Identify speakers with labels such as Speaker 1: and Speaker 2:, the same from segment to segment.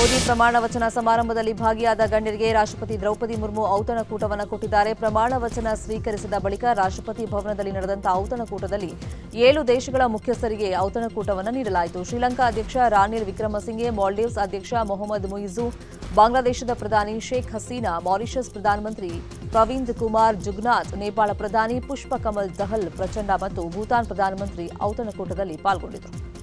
Speaker 1: ಮೋದಿ ಪ್ರಮಾಣ ವಚನ ಸಮಾರಂಭದಲ್ಲಿ ಭಾಗಿಯಾದ ಗಣ್ಯರಿಗೆ ರಾಷ್ಟ್ರಪತಿ ದ್ರೌಪದಿ ಮುರ್ಮು ಔತಣಕೂಟವನ್ನು ಕೊಟ್ಟಿದ್ದಾರೆ. ಪ್ರಮಾಣ ವಚನ ಸ್ವೀಕರಿಸಿದ ಬಳಿಕ ರಾಷ್ಟ್ರಪತಿ ಭವನದಲ್ಲಿ ನಡೆದಂತ ಔತಣಕೂಟದಲ್ಲಿ ಏಳು ದೇಶಗಳ ಮುಖ್ಯಸ್ಥರಿಗೆ ಔತಣಕೂಟವನ್ನು ನೀಡಲಾಯಿತು. ಶ್ರೀಲಂಕಾ ಅಧ್ಯಕ್ಷ ರಾನಿಲ್ ವಿಕ್ರಮಸಿಂಘೆ, ಮಾಲ್ಡೀವ್ಸ್ ಅಧ್ಯಕ್ಷ ಮೊಹಮ್ಮದ್ ಮುಯಿಜು, ಬಾಂಗ್ಲಾದೇಶದ ಪ್ರಧಾನಿ ಶೇಖ್ ಹಸೀನಾ, ಮಾರಿಷಸ್ ಪ್ರಧಾನಮಂತ್ರಿ ಪ್ರವೀಂದ್ ಕುಮಾರ್ ಜುಗ್ನಾಥ್, ನೇಪಾಳ ಪ್ರಧಾನಿ ಪುಷ್ಪ ಕಮಲ್ ದಹಲ್ ಪ್ರಚಂಡ ಮತ್ತು ಭೂತಾನ್ ಪ್ರಧಾನಮಂತ್ರಿ ಔತಣಕೂಟದಲ್ಲಿ ಪಾಲ್ಗೊಂಡಿದ್ದರು.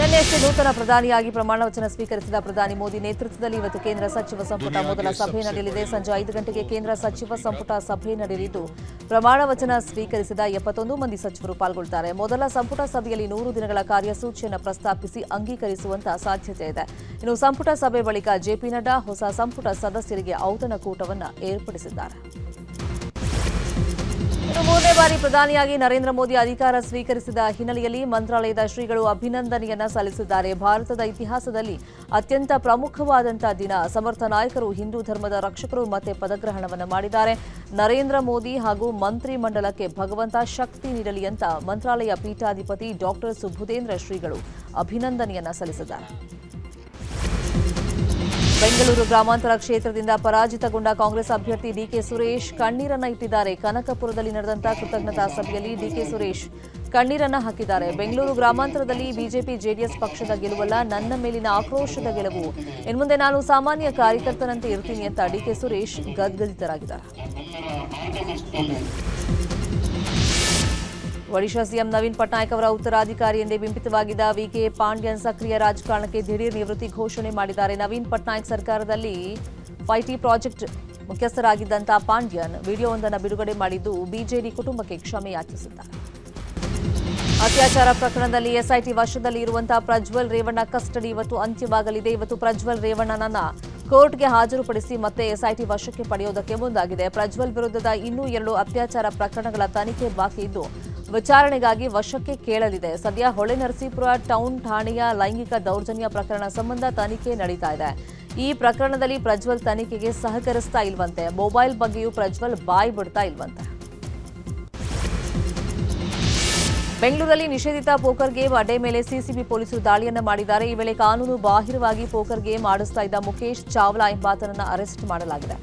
Speaker 1: ನಿನ್ನೆಯಷ್ಟೇ ನೂತನ ಪ್ರಧಾನಿಯಾಗಿ ಪ್ರಮಾಣ ವಚನ ಸ್ವೀಕರಿಸಿದ ಪ್ರಧಾನಿ ಮೋದಿ ನೇತೃತ್ವದಲ್ಲಿ ಇವತ್ತು ಕೇಂದ್ರ ಸಚಿವ ಸಂಪುಟ ಮೊದಲ ಸಭೆ ನಡೆಯಲಿದೆ. ಸಂಜೆ ಐದು ಗಂಟೆಗೆ ಕೇಂದ್ರ ಸಚಿವ ಸಂಪುಟ ಸಭೆ ನಡೆಯಲಿದ್ದು ಪ್ರಮಾಣ ವಚನ ಸ್ವೀಕರಿಸಿದ ಎಪ್ಪತ್ತೊಂದು ಮಂದಿ ಸಚಿವರು ಪಾಲ್ಗೊಳ್ಳುತ್ತಾರೆ ಮೊದಲ ಸಂಪುಟ ಸಭೆಯಲ್ಲಿ ನೂರು ದಿನಗಳ ಕಾರ್ಯಸೂಚಿಯನ್ನು ಪ್ರಸ್ತಾಪಿಸಿ ಅಂಗೀಕರಿಸುವಂತಹ ಸಾಧ್ಯತೆ ಇದೆ. ಇನ್ನು ಸಂಪುಟ ಸಭೆ ಬಳಿಕ ಜೆಪಿ ನಡ್ಡಾ ಹೊಸ ಸಂಪುಟ ಸದಸ್ಯರಿಗೆ ಔತಣಕೂಟವನ್ನು ಏರ್ಪಡಿಸಿದ್ದಾರೆ. ಮೂರನೇ ಬಾರಿ ಪ್ರಧಾನಿಯಾಗಿ ನರೇಂದ್ರ ಮೋದಿ ಅಧಿಕಾರ ಸ್ವೀಕರಿಸಿದ ಹಿನ್ನೆಲೆಯಲ್ಲಿ ಮಂತ್ರಾಲಯದ ಶ್ರೀಗಳು ಅಭಿನಂದನೆಯನ್ನ ಸಲ್ಲಿಸಿದ್ದಾರೆ. ಭಾರತದ ಇತಿಹಾಸದಲ್ಲಿ ಅತ್ಯಂತ ಪ್ರಮುಖವಾದಂತಹ ದಿನ. ಸಮರ್ಥ ನಾಯಕರು ಹಿಂದೂ ಧರ್ಮದ ರಕ್ಷಕರು ಮತ್ತೆ ಪದಗ್ರಹಣವನ್ನು ಮಾಡಿದ್ದಾರೆ. ನರೇಂದ್ರ ಮೋದಿ ಹಾಗೂ ಮಂತ್ರಿ ಮಂಡಲಕ್ಕೆ ಭಗವಂತ ಶಕ್ತಿ ನೀಡಲಿ ಅಂತ ಮಂತ್ರಾಲಯ ಪೀಠಾಧಿಪತಿ ಡಾಕ್ಟರ್ ಸುಬುಧೇಂದ್ರ ಶ್ರೀಗಳು ಅಭಿನಂದನೆಯನ್ನ ಸಲ್ಲಿಸಿದ್ದಾರೆ. ಬೆಂಗಳೂರು ಗ್ರಾಮಾಂತರ ಕ್ಷೇತ್ರದಿಂದ ಪರಾಜಿತಗೊಂಡ ಕಾಂಗ್ರೆಸ್ ಅಭ್ಯರ್ಥಿ ಡಿಕೆ ಸುರೇಶ್ ಕಣ್ಣೀರನ್ನ ಇಟ್ಟಿದ್ದಾರೆ. ಕನಕಪುರದಲ್ಲಿ ನಡೆದಂತಹ ಕೃತಜ್ಞತಾ ಸಭೆಯಲ್ಲಿ ಡಿಕೆ ಸುರೇಶ್ ಕಣ್ಣೀರನ್ನ ಹಾಕಿದ್ದಾರೆ. ಬೆಂಗಳೂರು ಗ್ರಾಮಾಂತರದಲ್ಲಿ ಬಿಜೆಪಿ ಜೆಡಿಎಸ್ ಪಕ್ಷದ ಗೆಲುವಲ್ಲ, ನನ್ನ ಮೇಲಿನ ಆಕ್ರೋಶದ ಗೆಲುವು. ಇನ್ಮುಂದೆ ನಾನು ಸಾಮಾನ್ಯ ಕಾರ್ಯಕರ್ತನಂತೆ ಇರ್ತೀನಿ ಅಂತ ಡಿಕೆ ಸುರೇಶ್ ಗದ್ಗದಿತರಾಗಿದ್ದಾರೆ. ಒಡಿಶಾ ಸಿಎಂ ನವೀನ್ ಪಟ್ನಾಯಕ್ ಅವರ ಉತ್ತರಾಧಿಕಾರಿ ಎಂದೇ ಬಿಂಬಿತವಾಗಿದ್ದ ವಿಕೆ ಪಾಂಡ್ಯನ್ ಸಕ್ರಿಯ ರಾಜಕಾರಣಕ್ಕೆ ದಿಢೀರ್ ನಿವೃತ್ತಿ ಘೋಷಣೆ ಮಾಡಿದ್ದಾರೆ. ನವೀನ್ ಪಟ್ನಾಯಕ್ ಸರ್ಕಾರದಲ್ಲಿ ಫೈಟಿ ಪ್ರಾಜೆಕ್ಟ್ ಮುಖ್ಯಸ್ಥರಾಗಿದ್ದಂತಹ ಪಾಂಡ್ಯನ್ ವಿಡಿಯೋವೊಂದನ್ನು ಬಿಡುಗಡೆ ಮಾಡಿದ್ದು ಬಿಜೆಡಿ ಕುಟುಂಬಕ್ಕೆ ಕ್ಷಮೆ ಯಾಚಿಸಿದ್ದಾರೆ ಅತ್ಯಾಚಾರ ಪ್ರಕರಣದಲ್ಲಿ ಎಸ್ಐಟಿ ವಶದಲ್ಲಿ ಇರುವಂತಹ ಪ್ರಜ್ವಲ್ ರೇವಣ್ಣ ಕಸ್ಟಡಿ ಇವತ್ತು ಅಂತ್ಯವಾಗಲಿದೆ. ಇವತ್ತು ಪ್ರಜ್ವಲ್ ರೇವಣ್ಣನನ್ನ ಕೋರ್ಟ್ಗೆ ಹಾಜರುಪಡಿಸಿ ಮತ್ತೆ ಎಸ್ಐಟಿ ವಶಕ್ಕೆ ಪಡೆಯುವುದಕ್ಕೆ ಮುಂದಾಗಿದೆ. ಪ್ರಜ್ವಲ್ ವಿರುದ್ಧದ ಇನ್ನೂ ಎರಡು ಅತ್ಯಾಚಾರ ಪ್ರಕರಣಗಳ ತನಿಖೆ ಬಾಕಿ ಇದ್ದು ವಿಚಾರಣೆಗಾಗಿ ವಶಕ್ಕೆ ಕೇಳಲಿದೆ. ಸದ್ಯ ಹೊಳೆನರಸೀಪುರ ಟೌನ್ ಠಾಣೆಯ ಲೈಂಗಿಕ ದೌರ್ಜನ್ಯ ಪ್ರಕರಣ ಸಂಬಂಧ ತನಿಖೆ ನಡೀತಾ ಇದೆ. ಈ ಪ್ರಕರಣದಲ್ಲಿ ಪ್ರಜ್ವಲ್ ತನಿಖೆಗೆ ಸಹಕರಿಸ್ತಾ ಇಲ್ವಂತೆ. ಮೊಬೈಲ್ ಬಗ್ಗೆಯೂ ಪ್ರಜ್ವಲ್ ಬಾಯಿ ಬಿಡ್ತಾ ಇಲ್ವಂತೆ. ಬೆಂಗಳೂರಲ್ಲಿ ನಿಷೇಧಿತ ಪೋಕರ್ ಗೇಮ್ ಅಡ್ಡೆ ಮೇಲೆ ಸಿಸಿಬಿ ಪೊಲೀಸರು ದಾಳಿಯನ್ನು ಮಾಡಿದ್ದಾರೆ. ಈ ವೇಳೆ ಕಾನೂನು ಬಾಹಿರವಾಗಿ ಪೋಕರ್ ಗೇಮ್ ಆಡಿಸ್ತಾ ಇದ್ದ ಮುಖೇಶ್ ಚಾವ್ಲಾ ಎಂಬಾತನನ್ನು ಅರೆಸ್ಟ್ ಮಾಡಲಾಗಿದೆ.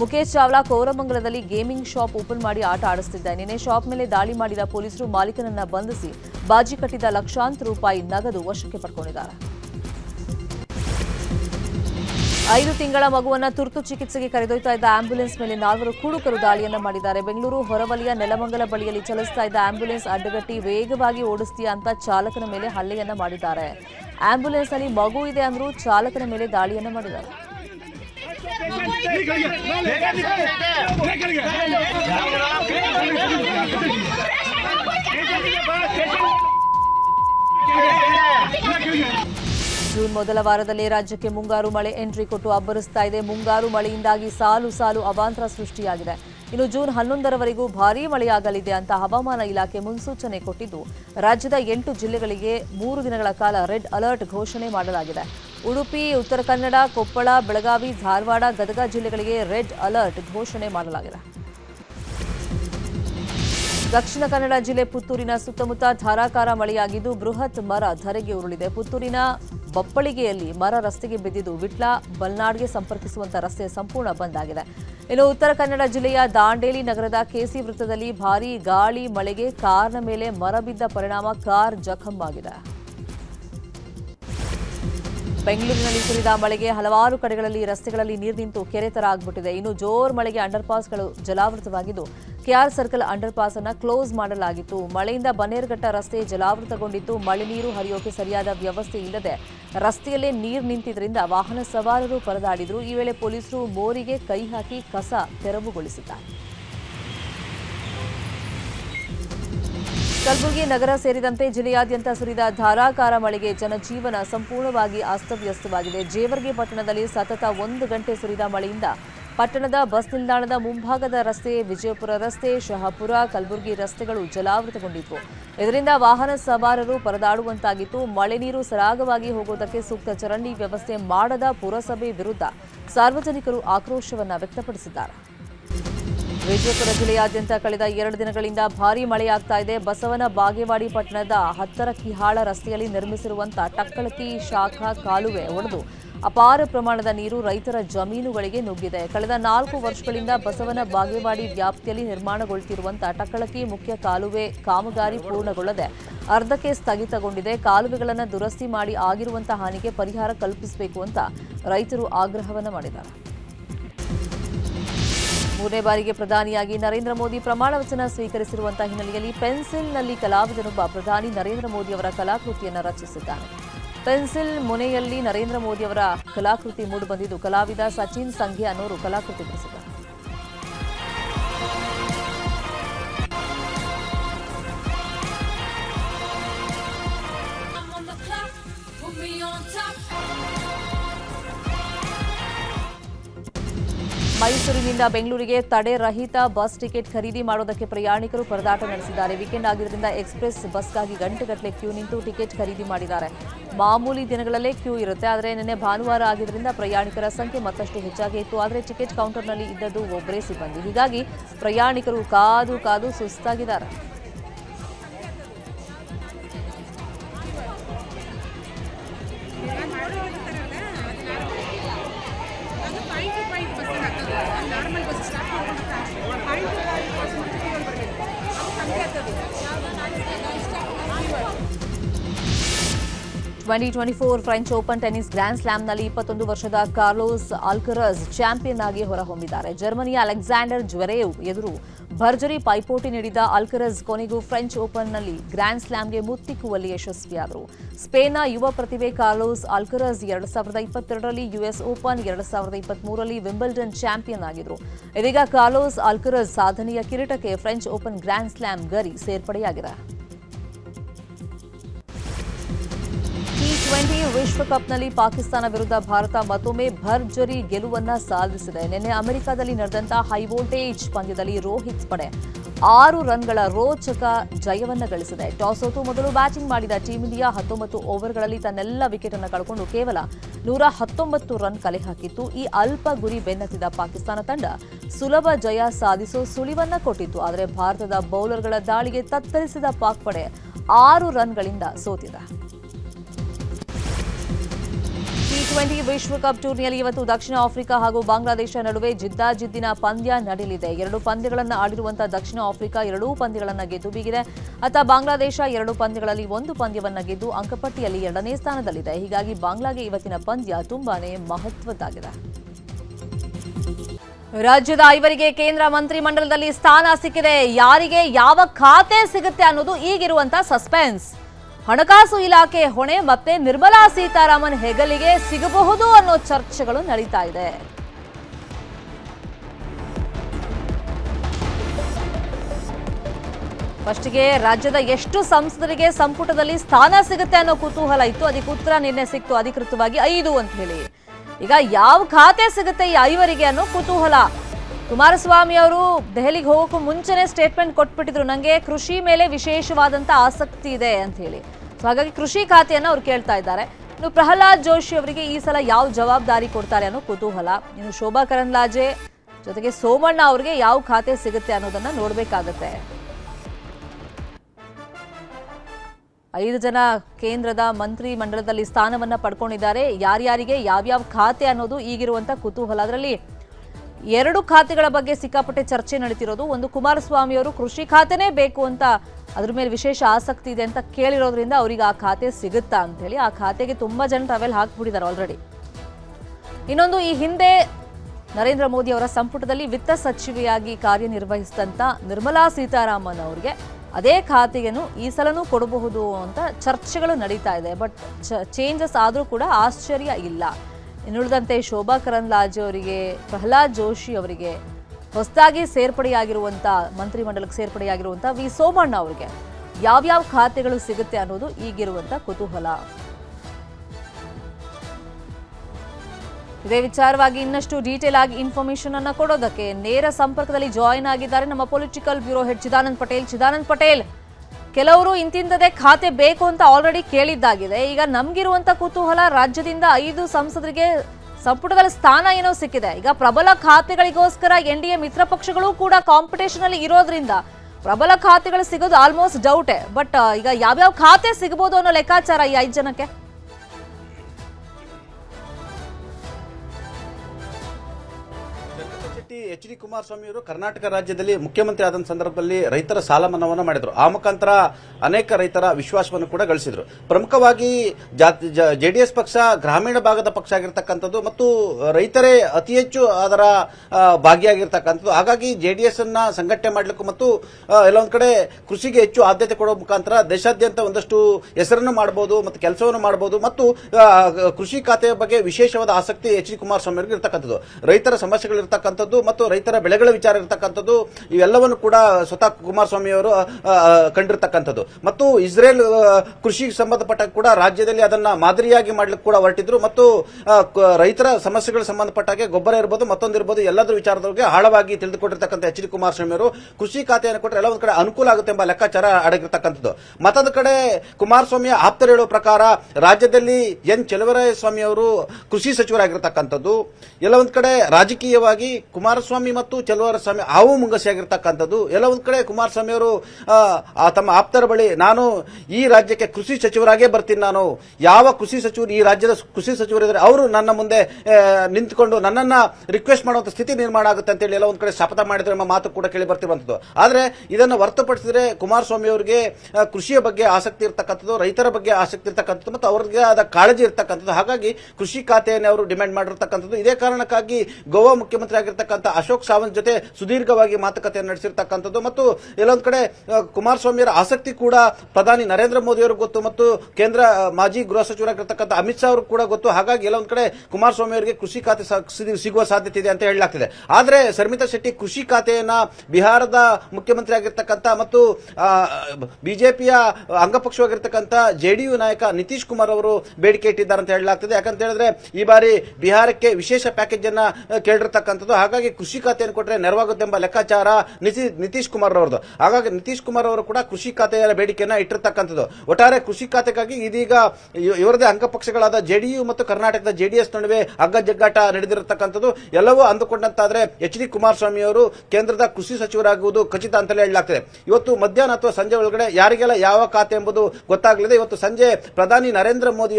Speaker 1: ಮುಖೇಶ್ ಚಾವ್ಲಾ ಕೋರಮಂಗಲದಲ್ಲಿ ಗೇಮಿಂಗ್ ಶಾಪ್ ಓಪನ್ ಮಾಡಿ ಆಟ ಆಡಿಸುತ್ತಿದ್ದ ನಿನ್ನೆ ಶಾಪ್ ಮೇಲೆ ದಾಳಿ ಮಾಡಿದ ಪೊಲೀಸರು ಮಾಲೀಕನನ್ನ ಬಂಧಿಸಿ ಬಾಜಿ ಕಟ್ಟಿದ ಲಕ್ಷಾಂತರ ರೂಪಾಯಿ ನಗದು ವಶಕ್ಕೆ ಪಡ್ಕೊಂಡಿದ್ದಾರೆ. ಐದು ತಿಂಗಳ ಮಗುವನ್ನ ತುರ್ತು ಚಿಕಿತ್ಸೆಗೆ ಕರೆದೊಯ್ತಾ ಇದ್ದ ಆಂಬ್ಯುಲೆನ್ಸ್ ಮೇಲೆ ನಾಲ್ವರು ಕುಡುಕರು ದಾಳಿಯನ್ನ ಮಾಡಿದ್ದಾರೆ. ಬೆಂಗಳೂರು ಹೊರವಲಯ ನೆಲಮಂಗಲ ಬಳಿಯಲ್ಲಿ ಚಲಿಸ್ತಾ ಇದ್ದ ಆಂಬ್ಯುಲೆನ್ಸ್ ಅಡ್ಡಗಟ್ಟಿ ವೇಗವಾಗಿ ಓಡಿಸ್ತೀಯ ಅಂತ ಚಾಲಕನ ಮೇಲೆ ಹಲ್ಲೆಯನ್ನ ಮಾಡಿದ್ದಾರೆ. ಆಂಬ್ಯುಲೆನ್ಸ್ ಅಲ್ಲಿ ಮಗು ಇದೆ ಅಂದ್ರೂ ಚಾಲಕನ ಮೇಲೆ ದಾಳಿಯನ್ನ ಮಾಡಿದ್ದಾರೆ. ಜೂನ್ ಮೊದಲ ವಾರದಲ್ಲಿ ರಾಜ್ಯಕ್ಕೆ ಮುಂಗಾರು ಮಳೆ ಎಂಟ್ರಿ ಕೊಟ್ಟು ಅಬ್ಬರಿಸ್ತಾ ಇದೆ. ಮುಂಗಾರು ಮಳೆಯಿಂದಾಗಿ ಸಾಲು ಸಾಲು ಅವಾಂತರ ಸೃಷ್ಟಿಯಾಗಿದೆ. ಇನ್ನು ಜೂನ್ ಹನ್ನೊಂದರವರೆಗೂ ಭಾರೀ ಮಳೆಯಾಗಲಿದೆ ಅಂತ ಹವಾಮಾನ ಇಲಾಖೆ ಮುನ್ಸೂಚನೆ ಕೊಟ್ಟಿದ್ದು. ರಾಜ್ಯದ ಎಂಟು ಜಿಲ್ಲೆಗಳಿಗೆ ಮೂರು ದಿನಗಳ ಕಾಲ ರೆಡ್ ಅಲರ್ಟ್ ಘೋಷಣೆ ಮಾಡಲಾಗಿದೆ. ಉಡುಪಿ, ಉತ್ತರ ಕನ್ನಡ, ಕೊಪ್ಪಳ, ಬೆಳಗಾವಿ, ಧಾರವಾಡ, ಗದಗ ಜಿಲ್ಲೆಗಳಿಗೆ ರೆಡ್ ಅಲರ್ಟ್ ಘೋಷಣೆ ಮಾಡಲಾಗಿದೆ. ದಕ್ಷಿಣ ಕನ್ನಡ ಜಿಲ್ಲೆ ಪುತ್ತೂರಿನ ಸುತ್ತಮುತ್ತ ಧಾರಾಕಾರ ಮಳೆಯಾಗಿದ್ದು ಬೃಹತ್ ಮರ ಧರೆಗೆ ಉರುಳಿದೆ. ಪುತ್ತೂರಿನ ಬಪ್ಪಳಿಗೆಯಲ್ಲಿ ಮರ ರಸ್ತೆಗೆ ಬಿದ್ದಿದ್ದು ವಿಟ್ಲ, ಬಲ್ನಾಡ್ಗೆ ಸಂಪರ್ಕಿಸುವಂತಹ ರಸ್ತೆ ಸಂಪೂರ್ಣ ಬಂದ್ ಆಗಿದೆ. ಇನ್ನು ಉತ್ತರ ಕನ್ನಡ ಜಿಲ್ಲೆಯ ದಾಂಡೇಲಿ ನಗರದ ಕೆಸಿ ವೃತ್ತದಲ್ಲಿ ಭಾರೀ ಗಾಳಿ, ಮಳೆಗೆ ಕಾರ್ನ ಮೇಲೆ ಮರ ಬಿದ್ದ ಪರಿಣಾಮ ಕಾರ್ ಜಖಂ ಆಗಿದೆ. ಬೆಂಗಳೂರಿನಲ್ಲಿ ಸುರಿದ ಮಳೆಗೆ ಹಲವಾರು ಕಡೆಗಳಲ್ಲಿ ರಸ್ತೆಗಳಲ್ಲಿ ನೀರು ನಿಂತು ಕೆರೆ ತರ ಆಗ್ಬಿಟ್ಟಿದೆ. ಇನ್ನು ಜೋರ್ ಮಳೆಗೆ ಅಂಡರ್ ಪಾಸ್ಗಳು ಜಲಾವೃತವಾಗಿದ್ದು, ಕೆಆರ್ ಸರ್ಕಲ್ ಅಂಡರ್ಪಾಸ್ ಅನ್ನ ಕ್ಲೋಸ್ ಮಾಡಲಾಗಿತ್ತು. ಮಳೆಯಿಂದ ಬನೇರ್ಘಟ್ಟ ರಸ್ತೆ ಜಲಾವೃತಗೊಂಡಿದ್ದು ಮಳೆ ನೀರು ಹರಿಯೋಕೆ ಸರಿಯಾದ ವ್ಯವಸ್ಥೆ ಇಲ್ಲದೆ ರಸ್ತೆಯಲ್ಲೇ ನೀರು ನಿಂತಿದ್ದರಿಂದ ವಾಹನ ಸವಾರರು ಪರದಾಡಿದ್ರು. ಈ ವೇಳೆ ಪೊಲೀಸರು ಮೋರಿಗೆ ಕೈ ಹಾಕಿ ಕಸ ತೆರವುಗೊಳಿಸಿದ್ದಾರೆ. ಕಲಬುರಗಿ ನಗರ ಸೇರಿದಂತೆ ಜಿಲ್ಲೆಯಾದ್ಯಂತ ಸುರಿದ ಧಾರಾಕಾರ ಮಳೆಗೆ ಜನಜೀವನ ಸಂಪೂರ್ಣವಾಗಿ ಅಸ್ತವ್ಯಸ್ತವಾಗಿದೆ. ಜೇವರ್ಗಿ ಪಟ್ಟಣದಲ್ಲಿ ಸತತ ಒಂದು ಗಂಟೆ ಸುರಿದ ಮಳೆಯಿಂದ ಪಟ್ಟಣದ ಬಸ್ ನಿಲ್ದಾಣದ ಮುಂಭಾಗದ ರಸ್ತೆ, ವಿಜಯಪುರ ರಸ್ತೆ, ಶಹಾಪುರ, ಕಲಬುರಗಿ ರಸ್ತೆಗಳು ಜಲಾವೃತಗೊಂಡಿತ್ತು. ಇದರಿಂದ ವಾಹನ ಸವಾರರು ಪರದಾಡುವಂತಾಗಿತ್ತು. ಮಳೆ ನೀರು ಸರಾಗವಾಗಿ ಹೋಗುವುದಕ್ಕೆ ಸೂಕ್ತ ಚರಂಡಿ ವ್ಯವಸ್ಥೆ ಮಾಡದ ಪುರಸಭೆ ವಿರುದ್ಧ ಸಾರ್ವಜನಿಕರು ಆಕ್ರೋಶವನ್ನು ವ್ಯಕ್ತಪಡಿಸಿದ್ದಾರೆ. ವಿಜಯಪುರ ಜಿಲ್ಲೆಯಾದ್ಯಂತ ಕಳೆದ ಎರಡು ದಿನಗಳಿಂದ ಭಾರೀ ಮಳೆಯಾಗ್ತಾ ಇದೆ. ಬಸವನ ಬಾಗೇವಾಡಿ ಪಟ್ಟಣದ ಹತ್ತರ ಕಿಹಾಳ ರಸ್ತೆಯಲ್ಲಿ ನಿರ್ಮಿಸಿರುವಂತಹ ಟಕ್ಕಳಕಿ ಶಾಖಾ ಕಾಲುವೆ ಒಡೆದು ಅಪಾರ ಪ್ರಮಾಣದ ನೀರು ರೈತರ ಜಮೀನುಗಳಿಗೆ ನುಗ್ಗಿದೆ. ಕಳೆದ ನಾಲ್ಕು ವರ್ಷಗಳಿಂದ ಬಸವನ ಬಾಗೇವಾಡಿ ವ್ಯಾಪ್ತಿಯಲ್ಲಿ ನಿರ್ಮಾಣಗೊಳ್ತಿರುವಂತಹ ಟಕ್ಕಳಕಿ ಮುಖ್ಯ ಕಾಲುವೆ ಕಾಮಗಾರಿ ಪೂರ್ಣಗೊಳ್ಳದೆ ಅರ್ಧಕ್ಕೆ ಸ್ಥಗಿತಗೊಂಡಿದೆ. ಕಾಲುವೆಗಳನ್ನು ದುರಸ್ತಿ ಮಾಡಿ ಆಗಿರುವಂತಹ ಹಾನಿಗೆ ಪರಿಹಾರ ಕಲ್ಪಿಸಬೇಕು ಅಂತ ರೈತರು ಆಗ್ರಹವನ್ನು ಮಾಡಿದ್ದಾರೆ. ಮೂರನೇ ಬಾರಿಗೆ ಪ್ರಧಾನಿಯಾಗಿ ನರೇಂದ್ರ ಮೋದಿ ಪ್ರಮಾಣ ವಚನ ಸ್ವೀಕರಿಸಿರುವಂತಹ ಹಿನ್ನೆಲೆಯಲ್ಲಿ ಪೆನ್ಸಿಲ್ನಲ್ಲಿ ಕಲಾವಿದನೊಬ್ಬ ಪ್ರಧಾನಿ ನರೇಂದ್ರ ಮೋದಿ ಅವರ ಕಲಾಕೃತಿಯನ್ನು ರಚಿಸಿದ್ದಾನೆ. ಪೆನ್ಸಿಲ್ ಮುನೆಯಲ್ಲಿ ನರೇಂದ್ರ ಮೋದಿ ಅವರ ಕಲಾಕೃತಿ ಮೂಡಿಬಂದಿದ್ದು ಕಲಾವಿದ ಸಚಿನ್ ಸಂಘೆ ಅನ್ನೋರು ಕಲಾಕೃತಿ ಬಿಡಿಸಿದ್ದಾರೆ ಮೈಸೂರಿನಿಂದ ಬೆಂಗಳೂರಿಗೆ ತಡೆ ರಹಿತ ಬಸ್ ಟಿಕೆಟ್ ಖರೀದಿ ಮಾಡೋದಕ್ಕೆ ಪ್ರಯಾಣಿಕರು ಪರದಾಟ ನಡೆಸಿದ್ದಾರೆ. ವೀಕೆಂಡ್ ಆಗಿದ್ದರಿಂದ ಎಕ್ಸ್ಪ್ರೆಸ್ ಬಸ್ಗಾಗಿ ಗಂಟೆಗಟ್ಟಲೆ ಕ್ಯೂ ನಿಂತು ಟಿಕೆಟ್ ಖರೀದಿ ಮಾಡಿದ್ದಾರೆ. ಮಾಮೂಲಿ ದಿನಗಳಲ್ಲೇ ಕ್ಯೂ ಇರುತ್ತೆ. ಆದರೆ ನಿನ್ನೆ ಭಾನುವಾರ ಆಗಿದ್ದರಿಂದ ಪ್ರಯಾಣಿಕರ ಸಂಖ್ಯೆ ಮತ್ತಷ್ಟು ಹೆಚ್ಚಾಗಿತ್ತು ಆದರೆ ಟಿಕೆಟ್ ಕೌಂಟರ್ನಲ್ಲಿ ಇದ್ದದ್ದು ಒಬ್ಬರೇ ಸಿಬ್ಬಂದಿ. ಹೀಗಾಗಿ ಪ್ರಯಾಣಿಕರು ಕಾದು ಕಾದು ಸುಸ್ತಾಗಿದ್ದಾರೆ. Twenty twenty four French Open tennis grand ಸ್ಲಾಮ್ನಲ್ಲಿ ಇಪ್ಪತ್ತೊಂದು ವರ್ಷದ ಕಾರ್ಲೋಸ್ ಆಲ್ಕರಸ್ ಚಾಂಪಿಯನ್ ಆಗಿ ಹೊರಹೊಮ್ಮಿದ್ದಾರೆ. ಜರ್ಮನಿಯ ಅಲೆಕ್ಸಾಂಡರ್ ಜ್ವರೇವ್ ಎದುರು ಭರ್ಜರಿ ಪೈಪೋಟಿ ನೀಡಿದ ಆಲ್ಕರಸ್ ಕೊನೆಗೂ ಫ್ರೆಂಚ್ ಓಪನ್ನಲ್ಲಿ ಗ್ರ್ಯಾಂಡ್ ಸ್ಲಾಮ್ಗೆ ಮುತ್ತಿಕ್ಕುವಲ್ಲಿ ಯಶಸ್ವಿಯಾದರು. ಸ್ಪೇನ್ನ ಯುವ ಪ್ರತಿಭೆ ಕಾರ್ಲೋಸ್ ಆಲ್ಕರಸ್ ಎರಡು ಸಾವಿರದ ಇಪ್ಪತ್ತೆರಡರಲ್ಲಿ ಯುಎಸ್ ಓಪನ್, ಎರಡು ಸಾವಿರದ ಇಪ್ಪತ್ಮೂರರಲ್ಲಿ ವಿಂಬಲ್ಡನ್ ಚಾಂಪಿಯನ್ ಆಗಿದ್ದರು. ಇದೀಗ ಕಾರ್ಲೋಸ್ ಆಲ್ಕರಸ್ ಸಾಧನೆಯ ಕಿರೀಟಕ್ಕೆ ಫ್ರೆಂಚ್ ಓಪನ್ ಗ್ರ್ಯಾಂಡ್ ಸ್ಲಾಮ್ ಗರಿ ಸೇರ್ಪಡೆಯಾಗಿದೆ. ಟಿ ವಿಶ್ವಕಪ್ನಲ್ಲಿ ಪಾಕಿಸ್ತಾನ ವಿರುದ್ಧ ಭಾರತ ಮತ್ತೊಮ್ಮೆ ಭರ್ಜರಿ ಗೆಲುವನ್ನ ಸಾಧಿಸಿದೆ. ನಿನ್ನೆ ಅಮೆರಿಕದಲ್ಲಿ ನಡೆದಂತಹ ಹೈವೋಲ್ಟೇಜ್ ಪಂದ್ಯದಲ್ಲಿ ರೋಹಿತ್ ಪಡೆ ಆರು ರನ್ಗಳ ರೋಚಕ ಜಯವನ್ನ ಗಳಿಸಿದೆ. ಟಾಸ್ ಸೋತು ಮೊದಲು ಬ್ಯಾಟಿಂಗ್ ಮಾಡಿದ ಟೀಂ ಇಂಡಿಯಾ ಹತ್ತೊಂಬತ್ತು ಓವರ್ಗಳಲ್ಲಿ ತನ್ನೆಲ್ಲ ವಿಕೆಟ್ ಅನ್ನು ಕಳ್ಕೊಂಡು ಕೇವಲ ನೂರ ಹತ್ತೊಂಬತ್ತು ರನ್ ಕಲೆ ಹಾಕಿತ್ತು. ಈ ಅಲ್ಪ ಗುರಿ ಬೆನ್ನತ್ತಿದ ಪಾಕಿಸ್ತಾನ ತಂಡ ಸುಲಭ ಜಯ ಸಾಧಿಸೋ ಸುಳಿವನ್ನ ಕೊಟ್ಟಿತ್ತು. ಆದರೆ ಭಾರತದ ಬೌಲರ್ಗಳ ದಾಳಿಗೆ ತತ್ತರಿಸಿದ ಪಾಕ್ ಪಡೆ ಆರು ರನ್ಗಳಿಂದ ಸೋತಿದೆ. ಟ್ವೆಂಟಿ ವಿಶ್ವಕಪ್ ಟೂರ್ನಿಯಲ್ಲಿ ಇವತ್ತು ದಕ್ಷಿಣ ಆಫ್ರಿಕಾ ಹಾಗೂ ಬಾಂಗ್ಲಾದೇಶ ನಡುವೆ ಜಿದ್ದಾಜಿದ್ದಿನ ಪಂದ್ಯ ನಡೆಯಲಿದೆ ಎರಡು ಪಂದ್ಯಗಳನ್ನು ಆಡಿರುವಂತಹ ದಕ್ಷಿಣ ಆಫ್ರಿಕಾ ಎರಡೂ ಪಂದ್ಯಗಳನ್ನು ಗೆದ್ದು ಬೀಗಿದೆ. ಅತ್ತ ಬಾಂಗ್ಲಾದೇಶ ಎರಡು ಪಂದ್ಯಗಳಲ್ಲಿ ಒಂದು ಪಂದ್ಯವನ್ನು ಗೆದ್ದು ಅಂಕಪಟ್ಟಿಯಲ್ಲಿ ಎರಡನೇ ಸ್ಥಾನದಲ್ಲಿದೆ. ಹೀಗಾಗಿ ಬಾಂಗ್ಲಾಗೆ ಇವತ್ತಿನ ಪಂದ್ಯ ತುಂಬಾನೇ ಮಹತ್ವದ್ದಾಗಿದೆ. ರಾಜ್ಯದ ಐವರಿಗೆ ಕೇಂದ್ರ ಮಂತ್ರಿಮಂಡಲದಲ್ಲಿ ಸ್ಥಾನ ಸಿಕ್ಕಿದೆ. ಯಾರಿಗೆ ಯಾವ ಖಾತೆ ಸಿಗುತ್ತೆ ಅನ್ನೋದು ಈಗಿರುವಂತಹ ಸಸ್ಪೆನ್ಸ್ ಹಣಕಾಸು ಇಲಾಖೆ ಹೊಣೆ ಮತ್ತೆ ನಿರ್ಮಲಾ ಸೀತಾರಾಮನ್ ಹೆಗಲಿಗೆ ಸಿಗಬಹುದು ಅನ್ನೋ ಚರ್ಚೆಗಳು ನಡೀತಾ ಇದೆ. ಫಸ್ಟ್ಗೆ ರಾಜ್ಯದ ಎಷ್ಟು ಸಂಸದರಿಗೆ ಸಂಪುಟದಲ್ಲಿ ಸ್ಥಾನ ಸಿಗುತ್ತೆ ಅನ್ನೋ ಕುತೂಹಲ ಇತ್ತು. ಅದಕ್ಕೆ ಉತ್ತರ ನಿನ್ನೆ ಸಿಕ್ತು. ಅಧಿಕೃತವಾಗಿ ಐದು ಅಂತ ಹೇಳಿ. ಈಗ ಯಾವ ಖಾತೆ ಸಿಗುತ್ತೆ ಈ ಐವರಿಗೆ ಅನ್ನೋ ಕುತೂಹಲ. ಕುಮಾರಸ್ವಾಮಿ ಅವರು ದೆಹಲಿಗೆ ಹೋಗೋಕ್ಕೂ ಮುಂಚೆನೇ ಸ್ಟೇಟ್ಮೆಂಟ್ ಕೊಟ್ಬಿಟ್ಟಿದ್ರು. ನನಗೆ ಕೃಷಿ ಮೇಲೆ ವಿಶೇಷವಾದಂತ ಆಸಕ್ತಿ ಇದೆ ಅಂತ ಹೇಳಿ. ಸೊ ಹಾಗಾಗಿ ಕೃಷಿ ಖಾತೆಯನ್ನು ಅವ್ರು ಕೇಳ್ತಾ ಇದ್ದಾರೆ. ಇನ್ನು ಪ್ರಹ್ಲಾದ್ ಜೋಶಿ ಅವರಿಗೆ ಈ ಸಲ ಯಾವ ಜವಾಬ್ದಾರಿ ಕೊಡ್ತಾರೆ ಅನ್ನೋ ಕುತೂಹಲ. ಇನ್ನು ಶೋಭಾ ಕರಂದ್ಲಾಜೆ ಜೊತೆಗೆ ಸೋಮಣ್ಣ ಅವ್ರಿಗೆ ಯಾವ ಖಾತೆ ಸಿಗುತ್ತೆ ಅನ್ನೋದನ್ನ ನೋಡಬೇಕಾಗತ್ತೆ. ಐದು ಜನ ಕೇಂದ್ರದ ಮಂತ್ರಿ ಮಂಡಲದಲ್ಲಿ ಸ್ಥಾನವನ್ನ ಪಡ್ಕೊಂಡಿದ್ದಾರೆ. ಯಾರ್ಯಾರಿಗೆ ಯಾವ್ಯಾವ ಖಾತೆ ಅನ್ನೋದು ಈಗಿರುವಂತ ಕುತೂಹಲ. ಅದರಲ್ಲಿ ಎರಡು ಖಾತೆಗಳ ಬಗ್ಗೆ ಸಿಕ್ಕಾಪಟ್ಟೆ ಚರ್ಚೆ ನಡೀತಿರೋದು. ಒಂದು ಕುಮಾರಸ್ವಾಮಿ ಅವರು ಕೃಷಿ ಖಾತೆನೇ ಬೇಕು ಅಂತ ಅದ್ರ ಮೇಲೆ ವಿಶೇಷ ಆಸಕ್ತಿ ಇದೆ ಅಂತ ಕೇಳಿರೋದ್ರಿಂದ ಅವರಿಗೆ ಆ ಖಾತೆ ಸಿಗುತ್ತಾ ಅಂತ ಹೇಳಿ ಆ ಖಾತೆಗೆ ತುಂಬಾ ಜನ ಟ್ರಾವೆಲ್ ಹಾಕ್ಬಿಟ್ಟಿದ್ದಾರೆ ಆಲ್ರೆಡಿ ಇನ್ನೊಂದು, ಈ ಹಿಂದೆ ನರೇಂದ್ರ ಮೋದಿ ಅವರ ಸಂಪುಟದಲ್ಲಿ ವಿತ್ತ ಸಚಿವೆಯಾಗಿ ಕಾರ್ಯನಿರ್ವಹಿಸಿದಂತ ನಿರ್ಮಲಾ ಸೀತಾರಾಮನ್ ಅವರಿಗೆ ಅದೇ ಖಾತೆಯನ್ನು ಈ ಸಲನೂ ಕೊಡಬಹುದು ಅಂತ ಚರ್ಚೆಗಳು ನಡೀತಾ ಇದೆ. ಬಟ್ ಚೇಂಜಸ್ ಆದರೂ ಕೂಡ ಆಶ್ಚರ್ಯ ಇಲ್ಲ. ಇನ್ನುಳಿದಂತೆ ಶೋಭಾ ಕರಂದ್ಲಾಜೆ ಅವರಿಗೆ, ಪ್ರಹ್ಲಾದ್ ಜೋಶಿ ಅವರಿಗೆ ಹೊಸದಾಗಿ ಸೇರ್ಪಡೆಯಾಗಿರುವಂಥ ಮಂತ್ರಿಮಂಡಲಕ್ಕೆ ಸೇರ್ಪಡೆಯಾಗಿರುವಂಥ ವಿ ಸೋಮಣ್ಣ ಅವರಿಗೆ ಯಾವ್ಯಾವ ಖಾತೆಗಳು ಸಿಗುತ್ತೆ ಅನ್ನೋದು ಈಗಿರುವಂಥ ಕುತೂಹಲ. ಇದೇ ವಿಚಾರವಾಗಿ ಇನ್ನಷ್ಟು ಡೀಟೇಲ್ ಆಗಿ ಇನ್ಫಾರ್ಮೇಶನ್ ಅನ್ನ ಕೊಡೋದಕ್ಕೆ ನೇರ ಸಂಪರ್ಕದಲ್ಲಿ ಜಾಯಿನ್ ಆಗಿದ್ದಾರೆ ನಮ್ಮ political bureau head Chidanand Patel. Chidanand Patel ಕೆಲವರು ಇಂತಿಂತದೇ ಖಾತೆ ಬೇಕು ಅಂತ ಆಲ್ರೆಡಿ ಕೇಳಿದ್ದಾಗಿದೆ. ಈಗ ನಮ್ಗಿರುವಂತ ಕುತೂಹಲ ರಾಜ್ಯದಿಂದ ಐದು ಸಂಸದರಿಗೆ ಸಂಪುಟದಲ್ಲಿ ಸ್ಥಾನ ಏನೋ ಸಿಕ್ಕಿದೆ. ಈಗ ಪ್ರಬಲ ಖಾತೆಗಳಿಗೋಸ್ಕರ ಎನ್ ಡಿ ಎ ಮಿತ್ರ ಪಕ್ಷಗಳು ಕೂಡ ಕಾಂಪಿಟೇಷನ್ ಅಲ್ಲಿ ಇರೋದ್ರಿಂದ ಪ್ರಬಲ ಖಾತೆಗಳು ಸಿಗೋದು ಆಲ್ಮೋಸ್ಟ್ ಡೌಟೆ ಬಟ್ ಈಗ ಯಾವ್ಯಾವ ಖಾತೆ ಸಿಗಬಹುದು ಅನ್ನೋ ಲೆಕ್ಕಾಚಾರ ಈ ಐದು ಜನಕ್ಕೆ?
Speaker 2: ಶೆಟ್ಟಿ ಎಚ್ ಡಿ ಕುಮಾರಸ್ವಾಮಿ ಅವರು ಕರ್ನಾಟಕ ರಾಜ್ಯದಲ್ಲಿ ಮುಖ್ಯಮಂತ್ರಿ ಆದ ಸಂದರ್ಭದಲ್ಲಿ ರೈತರ ಸಾಲ ಮನ್ನಾವನ್ನು ಮಾಡಿದ್ರು. ಆ ಮುಖಾಂತರ ಅನೇಕ ರೈತರ ವಿಶ್ವಾಸವನ್ನು ಕೂಡ ಗಳಿಸಿದರು. ಪ್ರಮುಖವಾಗಿ ಜೆಡಿಎಸ್ ಪಕ್ಷ, ಗ್ರಾಮೀಣ ಭಾಗದ ಪಕ್ಷ ಆಗಿರ್ತಕ್ಕಂಥದ್ದು ಮತ್ತು ರೈತರೇ ಅತಿ ಹೆಚ್ಚು ಅದರ ಭಾಗಿಯಾಗಿರ್ತಕ್ಕಂಥದ್ದು. ಹಾಗಾಗಿ ಜೆಡಿಎಸ್ ಅನ್ನ ಸಂಘಟನೆ ಮಾಡಲಿಕ್ಕೂ ಮತ್ತು ಎಲ್ಲೊಂದು ಕಡೆ ಕೃಷಿಗೆ ಹೆಚ್ಚು ಆದ್ಯತೆ ಕೊಡೋ ಮುಖಾಂತರ ದೇಶಾದ್ಯಂತ ಒಂದಷ್ಟು ಹೆಸರನ್ನು ಮಾಡಬಹುದು ಮತ್ತು ಕೆಲಸವನ್ನು ಮಾಡಬಹುದು ಮತ್ತು ಕೃಷಿ ಖಾತೆಯ ಬಗ್ಗೆ ವಿಶೇಷವಾದ ಆಸಕ್ತಿ ಎಚ್ ಡಿ ಕುಮಾರಸ್ವಾಮಿ ಅವರಿಗೆ ಇರ್ತಕ್ಕಂಥದ್ದು. ರೈತರ ಸಮಸ್ಯೆಗಳು ಇರ್ತಕ್ಕಂಥದ್ದು ಮತ್ತು ರೈತರ ಬೆಳೆಗಳ ವಿಚಾರ ಇರತಕ್ಕಂಥದ್ದು, ಇವೆಲ್ಲವನ್ನು ಕೂಡ ಸ್ವತಃ ಕುಮಾರಸ್ವಾಮಿ ಅವರು ಕಂಡಿರ್ತಕ್ಕಂಥದ್ದು. ಮತ್ತು ಇಸ್ರೇಲ್ ಕೃಷಿಗೆ ಸಂಬಂಧಪಟ್ಟ ಕೂಡ ರಾಜ್ಯದಲ್ಲಿ ಅದನ್ನ ಮಾದರಿಯಾಗಿ ಮಾಡ್ಲಿಕ್ಕೆ ಕೂಡ ಹೊರಟಿದ್ರು. ಮತ್ತು ರೈತರ ಸಮಸ್ಯೆಗಳ ಸಂಬಂಧಪಟ್ಟಾಗೆ ಗೊಬ್ಬರ ಇರ್ಬೋದು, ಮತ್ತೊಂದು ಇರಬಹುದು ಎಲ್ಲದರ ವಿಚಾರದ ಆಳವಾಗಿ ತಿಳಿದುಕೊಂಡಿರ್ತಕ್ಕಂಥ ಎಚ್ ಡಿ ಕುಮಾರಸ್ವಾಮಿ ಅವರು ಕೃಷಿ ಖಾತೆಯನ್ನು ಕೊಟ್ಟರೆ ಎಲ್ಲ ಒಂದು ಕಡೆ ಅನುಕೂಲ ಆಗುತ್ತೆ ಎಂಬ ಲೆಕ್ಕಾಚಾರ ಅಡಗಿರ್ತಕ್ಕಂಥದ್ದು. ಮತ್ತೊಂದು ಕಡೆ ಕುಮಾರಸ್ವಾಮಿಯ ಆಪ್ತರು ಹೇಳುವ ಪ್ರಕಾರ ರಾಜ್ಯದಲ್ಲಿ ಎನ್ ಸ್ವಾಮಿ ಅವರು ಕೃಷಿ ಸಚಿವರಾಗಿರ್ತಕ್ಕಂಥದ್ದು. ಎಲ್ಲ ಒಂದು ಕಡೆ ರಾಜಕೀಯವಾಗಿ ಕುಮಾರಸ್ವಾಮಿ ಮತ್ತು ಸ್ವಾಮಿ, ಹಾವು ಮುಂಗಸಿಯಾಗಿರ್ತಕ್ಕಂಥದ್ದು. ಎಲ್ಲ ಒಂದು ಕಡೆ ಕುಮಾರಸ್ವಾಮಿ ಅವರು ತಮ್ಮ ಆಪ್ತರ ಬಳಿ ನಾನು ಈ ರಾಜ್ಯಕ್ಕೆ ಕೃಷಿ ಸಚಿವರಾಗೇ ಬರ್ತೀನಿ ನಾನು. ಯಾವ ಕೃಷಿ ಸಚಿವರು, ಈ ರಾಜ್ಯದ ಕೃಷಿ ಸಚಿವರಿದ್ದಾರೆ ಅವರು ನನ್ನ ಮುಂದೆ ನಿಂತ್ಕೊಂಡು ನನ್ನನ್ನು ರಿಕ್ವೆಸ್ಟ್ ಮಾಡುವಂಥ ಸ್ಥಿತಿ ನಿರ್ಮಾಣ ಆಗುತ್ತೆ ಅಂತೇಳಿ ಎಲ್ಲ ಒಂದು ಕಡೆ ಶಪಥ ಮಾಡಿದ್ರು ನಮ್ಮ ಮಾತು ಕೂಡ ಕೇಳಿ ಬರ್ತಿರುವಂಥದ್ದು ಆದರೆ ಇದನ್ನು ಹೊರತುಪಡಿಸಿದ್ರೆ ಕುಮಾರಸ್ವಾಮಿ ಅವರಿಗೆ ಕೃಷಿಯ ಬಗ್ಗೆ ಆಸಕ್ತಿ ಇರ್ತಕ್ಕಂಥದ್ದು, ರೈತರ ಬಗ್ಗೆ ಆಸಕ್ತಿ ಇರ್ತಕ್ಕಂಥದ್ದು ಮತ್ತು ಅವ್ರಿಗೆ ಆದ ಕಾಳಜಿ ಇರ್ತಕ್ಕಂಥದ್ದು. ಹಾಗಾಗಿ ಕೃಷಿ ಖಾತೆಯನ್ನು ಅವರು ಡಿಮ್ಯಾಂಡ್ ಮಾಡಿರ್ತಕ್ಕಂಥದ್ದು. ಇದೇ ಕಾರಣಕ್ಕಾಗಿ ಗೋವಾ ಮುಖ್ಯಮಂತ್ರಿ ಆಗಿರ್ತಕ್ಕಂಥ ಅಶೋಕ್ ಸಾವಂತ್ ಜೊತೆ ಸುದೀರ್ಘವಾಗಿ ಮಾತುಕತೆ ನಡೆಸಿರ್ತಕ್ಕಂಥದ್ದು ಮತ್ತು ಇಲ್ಲೊಂದು ಕಡೆ ಕುಮಾರಸ್ವಾಮಿಯವರ ಆಸಕ್ತಿ ಕೂಡ ಪ್ರಧಾನಿ ನರೇಂದ್ರ ಮೋದಿ ಅವರು ಗೊತ್ತು ಮತ್ತು ಕೇಂದ್ರ ಮಾಜಿ ಗೃಹ ಸಚಿವರಾಗಿರ್ತಕ್ಕಂಥ ಅಮಿತ್ ಶಾ ಅವರು ಕೂಡ ಗೊತ್ತು. ಹಾಗಾಗಿ ಎಲ್ಲೊಂದು ಕಡೆ ಕುಮಾರಸ್ವಾಮಿ ಅವರಿಗೆ ಕೃಷಿ ಖಾತೆ ಸಿಗುವ ಸಾಧ್ಯತೆ ಇದೆ ಅಂತ ಹೇಳಲಾಗ್ತಿದೆ. ಆದರೆ ಶರ್ಮಿತಾ ಶೆಟ್ಟಿ ಕೃಷಿ ಖಾತೆಯನ್ನ ಬಿಹಾರದ ಮುಖ್ಯಮಂತ್ರಿ ಆಗಿರ್ತಕ್ಕಂಥ ಮತ್ತು ಬಿಜೆಪಿಯ ಅಂಗಪಕ್ಷವಾಗಿರ್ತಕ್ಕಂಥ ಜೆಡಿಯು ನಾಯಕ ನಿತೀಶ್ ಕುಮಾರ್ ಅವರು ಬೇಡಿಕೆ ಇಟ್ಟಿದ್ದಾರೆ ಅಂತ ಹೇಳಲಾಗ್ತಿದೆ. ಯಾಕಂತ ಹೇಳಿದ್ರೆ ಈ ಬಾರಿ ಬಿಹಾರಕ್ಕೆ ವಿಶೇಷ ಪ್ಯಾಕೇಜ್ ಅನ್ನ ಕೇಳಿರ್ತಕ್ಕಂಥದ್ದು. ಹಾಗಾಗಿ ಕೃಷಿ ಖಾತೆಯನ್ನು ಕೊಟ್ಟರೆ ನೆರವಾಗುತ್ತೆ ಎಂಬ ಲೆಕ್ಕಾಚಾರ ನಿತಿ- ನಿತೀಶ್ ಕುಮಾರ್ ಅವರದು ಹಾಗಾಗಿ ನಿತೀಶ್ ಕುಮಾರ್ ಅವರು ಕೂಡ ಕೃಷಿ ಖಾತೆಯ ಬೇಡಿಕೆಯನ್ನ ಇಟ್ಟಿರ್ತಕ್ಕಂಥದ್ದು. ಒಟ್ಟಾರೆ ಕೃಷಿ ಖಾತೆಗಾಗಿ ಇದೀಗ ಇವರದೇ ಅಂಗಪಕ್ಷಗಳಾದ ಜೆಡಿಯು ಮತ್ತು ಕರ್ನಾಟಕದ ಜೆಡಿಎಸ್ ನಡುವೆ ಹಗ್ಗ ಜಗ್ಗಾಟ ನಡೆದಿರತಕ್ಕಂಥದ್ದು. ಎಲ್ಲವೂ ಅಂದುಕೊಂಡಂತಾದ್ರೆ ಎಚ್ ಡಿ ಕುಮಾರಸ್ವಾಮಿ ಅವರು ಕೇಂದ್ರದ ಕೃಷಿ ಸಚಿವರಾಗುವುದು ಖಚಿತ ಅಂತಲೇ ಹೇಳಲಾಗ್ತದೆ. ಇವತ್ತು ಮಧ್ಯಾಹ್ನ ಅಥವಾ ಸಂಜೆ ಒಳಗಡೆ ಯಾರಿಗೆಲ್ಲ ಯಾವ ಖಾತೆ ಎಂಬುದು ಗೊತ್ತಾಗಲಿದೆ. ಇವತ್ತು ಸಂಜೆ ಪ್ರಧಾನಿ ನರೇಂದ್ರ ಮೋದಿ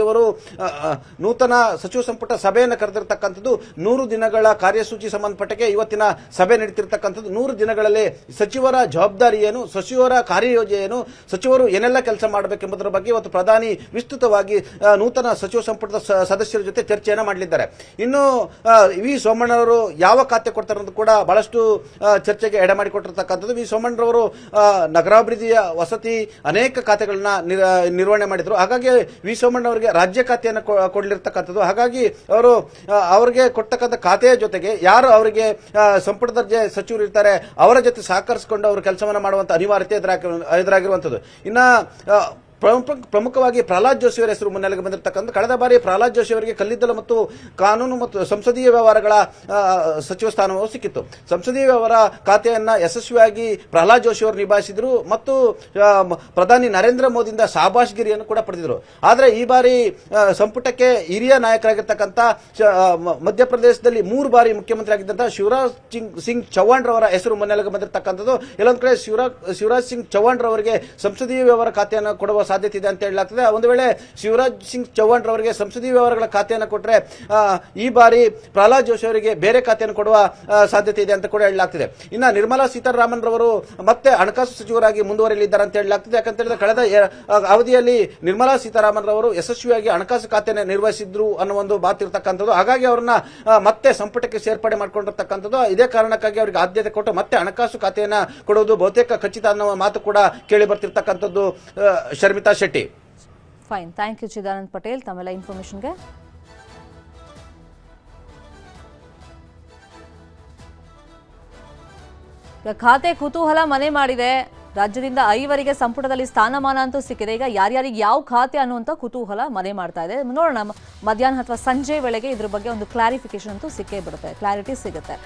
Speaker 2: ಆ, ನೂತನ ಸಚಿವ ಸಂಪುಟ ಸಭೆಯನ್ನು ಕರೆದಿರತಕ್ಕಂಥದ್ದು. ನೂರು ದಿನಗಳ ಕಾರ್ಯಸೂಚಿ ಸಂಬಂಧಪಟ್ಟಕ್ಕೆ ಇವತ್ತಿನ ಸಭೆ ನಡೀತಿರ್ತಕ್ಕಂಥದ್ದು. ನೂರು ದಿನಗಳಲ್ಲಿ ಸಚಿವರ ಜವಾಬ್ದಾರಿ ಏನು ಸಚಿವರ ಕಾರ್ಯಯೋಜನೆ ಏನು ಸಚಿವರು ಏನೆಲ್ಲ ಕೆಲಸ ಮಾಡಬೇಕೆಂಬುದರ ಬಗ್ಗೆ ಇವತ್ತು ಪ್ರಧಾನಿ ವಿಸ್ತೃತವಾಗಿ ನೂತನ ಸಚಿವ ಸಂಪುಟದ ಸದಸ್ಯರ ಜೊತೆ ಚರ್ಚೆಯನ್ನು ಮಾಡಲಿದ್ದಾರೆ. ಇನ್ನು ವಿ ಸೋಮಣ್ಣವರು ಯಾವ ಖಾತೆ ಕೊಡ್ತಾರೆ ಅನ್ನೋದು ಕೂಡ ಬಹಳಷ್ಟು ಚರ್ಚೆಗೆ ಎಡೆ ಮಾಡಿಕೊಟ್ಟಿರ್ತಕ್ಕಂಥದ್ದು. ವಿ ಸೋಮಣ್ಣರವರು ನಗರಾಭಿವೃದ್ಧಿಯ ವಸತಿ ಅನೇಕ ಖಾತೆಗಳನ್ನ ನಿರ್- ನಿರ್ವಹಣೆ ಮಾಡಿದರು. ಹಾಗಾಗಿ ವಿ ಸೋಮಣ್ಣ ಅವರಿಗೆ ರಾಜ್ಯ ಖಾತೆಯನ್ನು ಕೊಡಲಿರ್ತಕ್ಕಂಥದ್ದು. ಹಾಗಾಗಿ ಅವರು ಅವರಿಗೆ ಕೊಡ್ತಕ್ಕಂಥ ಖಾತೆಯ ಜೊತೆಗೆ ಯಾರು ಅವರಿಗೆ ಆ, ಸಂಪುಟ ದರ್ಜೆ ಸಚಿವರು ಇರ್ತಾರೆ ಅವರ ಜೊತೆ ಸಹಕರಿಸಿಕೊಂಡು ಅವರು ಕೆಲಸವನ್ನು ಮಾಡುವಂತ ಅನಿವಾರ್ಯತೆ ಎದುರಾಗಿ- ಎದುರಾಗಿರುವಂಥದ್ದು ಇನ್ನ ಪ್ರಮುಖ ಪ್ರಮುಖವಾಗಿ ಪ್ರಹ್ಲಾದ್ ಜೋಶಿ ಅವರ ಹೆಸರು ಮುನ್ನೆಲೆಗೆ ಬಂದಿರತಕ್ಕಂಥ ಕಳೆದ ಬಾರಿ ಪ್ರಹ್ಲಾದ್ ಜೋಶಿ ಅವರಿಗೆ ಕಲ್ಲಿದ್ದಲು ಮತ್ತು ಕಾನೂನು ಮತ್ತು ಸಂಸದೀಯ ವ್ಯವಹಾರಗಳ ಸಚಿವ ಸ್ಥಾನವು ಸಿಕ್ಕಿತ್ತು. ಸಂಸದೀಯ ವ್ಯವಹಾರ ಖಾತೆಯನ್ನ ಯಶಸ್ವಿಯಾಗಿ ಪ್ರಹ್ಲಾದ್ ಜೋಶಿ ಅವರು ನಿಭಾಯಿಸಿದ್ರು ಮತ್ತು ಪ್ರಧಾನಿ ನರೇಂದ್ರ ಮೋದಿಯಿಂದ ಶಾಬಾಷ್ಗಿರಿಯನ್ನು ಕೂಡ ಪಡೆದಿದ್ರು. ಆದರೆ ಈ ಬಾರಿ ಸಂಪುಟಕ್ಕೆ ಹಿರಿಯ ನಾಯಕರಾಗಿರ್ತಕ್ಕಂಥ ಮಧ್ಯಪ್ರದೇಶದಲ್ಲಿ ಮೂರು ಬಾರಿ ಮುಖ್ಯಮಂತ್ರಿ ಆಗಿದ್ದಂಥ ಶಿವರಾಜ್ ಸಿಂಗ್ ಚೌಹಾಣ್ ರವರ ಹೆಸರು ಮುನ್ನೆಲೆಗೆ ಬಂದಿರತಕ್ಕಂಥದ್ದು. ಎಲ್ಲೊಂದ್ ಕಡೆ ಶಿವರಾಜ್ ಸಿಂಗ್ ಚೌಹಾಣ್ ರವರಿಗೆ ಸಂಸದೀಯ ವ್ಯವಹಾರ ಖಾತೆಯನ್ನು ಕೊಡುವ ಸಾಧ್ಯತೆ ಇದೆ ಅಂತ ಹೇಳಲಾಗ್ತದೆ. ಒಂದು ವೇಳೆ ಶಿವರಾಜ್ ಸಿಂಗ್ ಚೌಹಾಣ್ ರವರಿಗೆ ಸಂಸದೀಯ ವ್ಯವಹಾರಗಳ ಖಾತೆಯನ್ನು ಕೊಟ್ಟರೆ ಈ ಬಾರಿ ಪ್ರಹ್ಲಾದ್ ಜೋಶಿ ಅವರಿಗೆ ಬೇರೆ ಖಾತೆಯನ್ನು ಕೊಡುವ ಸಾಧ್ಯತೆ ಇದೆ ಅಂತ ಕೂಡ ಹೇಳಲಾಗ್ತಿದೆ. ಇನ್ನು ನಿರ್ಮಲಾ ಸೀತಾರಾಮನ್ ರವರು ಮತ್ತೆ ಹಣಕಾಸು ಸಚಿವರಾಗಿ ಮುಂದುವರಿಯಲಿದ್ದಾರೆ ಅಂತ ಹೇಳಲಾಗ್ತದೆ. ಯಾಕಂತ ಹೇಳಿದ್ರೆ ಕಳೆದ ಅವಧಿಯಲ್ಲಿ ನಿರ್ಮಲಾ ಸೀತಾರಾಮನ್ ರವರು ಯಶಸ್ವಿಯಾಗಿ ಹಣಕಾಸು ಖಾತೆಯನ್ನು ನಿರ್ವಹಿಸಿದ್ರು ಅನ್ನೋ ಒಂದು ಮಾತಿರ್ತಕ್ಕಂಥದ್ದು ಹಾಗಾಗಿ ಅವರನ್ನ ಮತ್ತೆ ಸಂಪುಟಕ್ಕೆ ಸೇರ್ಪಡೆ ಮಾಡಿಕೊಂಡಿರ್ತಕ್ಕಂಥದ್ದು. ಇದೇ ಕಾರಣಕ್ಕಾಗಿ ಅವರಿಗೆ ಆದ್ಯತೆ ಕೊಟ್ಟು ಮತ್ತೆ ಹಣಕಾಸು ಖಾತೆಯನ್ನು ಕೊಡುವುದು ಬಹುತೇಕ ಖಚಿತ ಅನ್ನೋ ಮಾತು ಕೂಡ ಕೇಳಿ ಬರ್ತಿರ್ತಕ್ಕಂಥದ್ದು ಆ, Sharmita Shetty.
Speaker 1: Fine thank you Chidanand Patel ತಮ್ಮೆಲ್ಲ ಇನ್ಫಾರ್ಮೇಶನ್ಗೆ ಈಗ ಖಾತೆ ಕುತೂಹಲ ಮನೆ ಮಾಡಿದೆ. ರಾಜ್ಯದಿಂದ ಐವರಿಗೆ ಸಂಪುಟದಲ್ಲಿ ಸ್ಥಾನಮಾನ ಅಂತೂ ಸಿಕ್ಕಿದೆ. ಈಗ ಯಾರ್ಯಾರಿಗೆ ಯಾವ ಖಾತೆ ಅನ್ನುವಂಥ ಕುತೂಹಲ ಮನೆ ಮಾಡ್ತಾ ಇದೆ. ನೋಡೋಣ. ಮಧ್ಯಾಹ್ನ ಅಥವಾ ಸಂಜೆ ವೇಳೆಗೆ ಇದ್ರ ಬಗ್ಗೆ ಒಂದು ಕ್ಲಾರಿಫಿಕೇಶನ್ ಅಂತೂ ಸಿಕ್ಕೇ ಬಿಡುತ್ತೆ. ಕ್ಲಾರಿಟಿ ಸಿಗುತ್ತೆ.